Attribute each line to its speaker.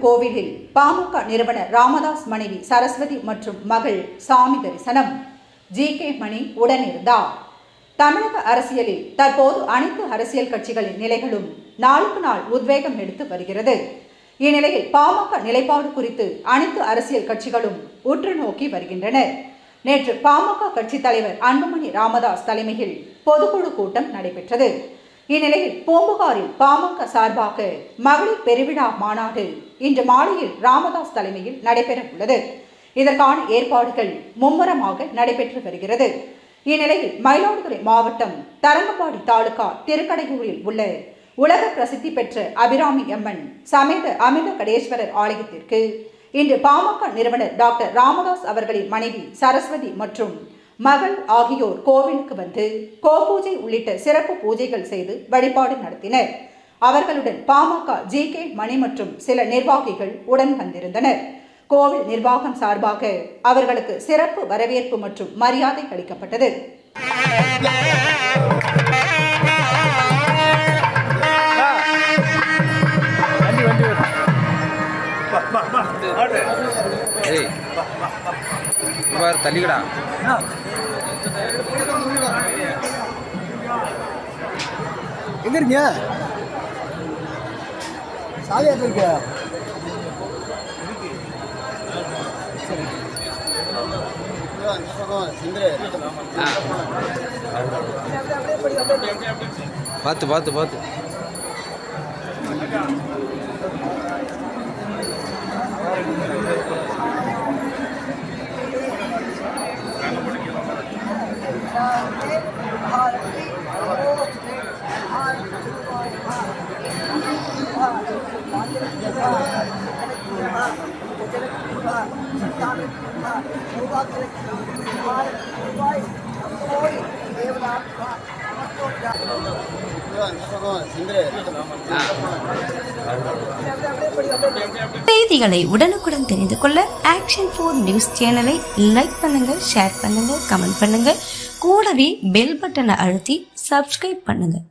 Speaker 1: கோவிலில் பாமக நிறுவனர் ராமதாஸ் மனைவி சரஸ்வதி மற்றும் மகள் சாமி தரிசனம். ஜி. கே. மணி உடனிருந்தார் தமிழக அரசியலில் தற்போது அனைத்து அரசியல் கட்சிகளின் நிலைகளும் நாளுக்கு நாள் உத்வேகம் எடுத்து வருகிறது. இந்நிலையில் பாமக நிலைப்பாடு குறித்து அனைத்து அரசியல் கட்சிகளும் உற்று நோக்கி வருகின்றனர். நேற்று பாமக கட்சித் தலைவர் அன்புமணி ராமதாஸ் தலைமையில் பொதுக்குழு கூட்டம் நடைபெற்றது. இந்நிலையில் பூம்புகாரில் பாமக சார்பாக மகளிர் பெருவிழா மாநாடு இன்று மாலையில் ராமதாஸ் தலைமையில் நடைபெற உள்ளது இதற்கான ஏற்பாடுகள் மும்முரமாக நடைபெற்று வருகிறது. இந்நிலையில் மயிலாடுதுறை மாவட்டம் தரங்கம்பாடி தாலுகா திருக்கடையூரில் உள்ள உலக பிரசித்தி பெற்ற அபிராமி அம்மன் சமேத அமிர்த கடேஸ்வரர் ஆலயத்திற்கு இன்று பாமக நிறுவனர் டாக்டர் ராமதாஸ் அவர்களின் மனைவி சரஸ்வதி மற்றும் மகள் ஆகியோர் கோவிலுக்கு வந்து கோபூஜை உள்ளிட்ட சிறப்பு பூஜைகள் செய்து வழிபாடு நடத்தினர். அவர்களுடன் பாமக ஜி கே மணி மற்றும் சில நிர்வாகிகள் உடன் வந்திருந்தனர். கோவில் நிர்வாகம் சார்பாக அவர்களுக்கு சிறப்பு வரவேற்பு மற்றும் மரியாதை அளிக்கப்பட்டது.
Speaker 2: வண்டி வண்டி
Speaker 3: ஏய் பாரு தள்ளிக்கடா
Speaker 2: எங்க இருக்கீங்க? சாலியா இருக்க?
Speaker 3: பார்த்து பார்த்து பார்த்து
Speaker 4: செய்திகளை உடனுக்குடன் தெரிந்து கொள்ள ஆக்ஷன் ஃபோர் நியூஸ் சேனலை லைக் பண்ணுங்க ஷேர் பண்ணுங்க கமெண்ட் பண்ணுங்க கூடவே பெல் பட்டனை அழுத்தி சப்ஸ்கிரைப் பண்ணுங்க.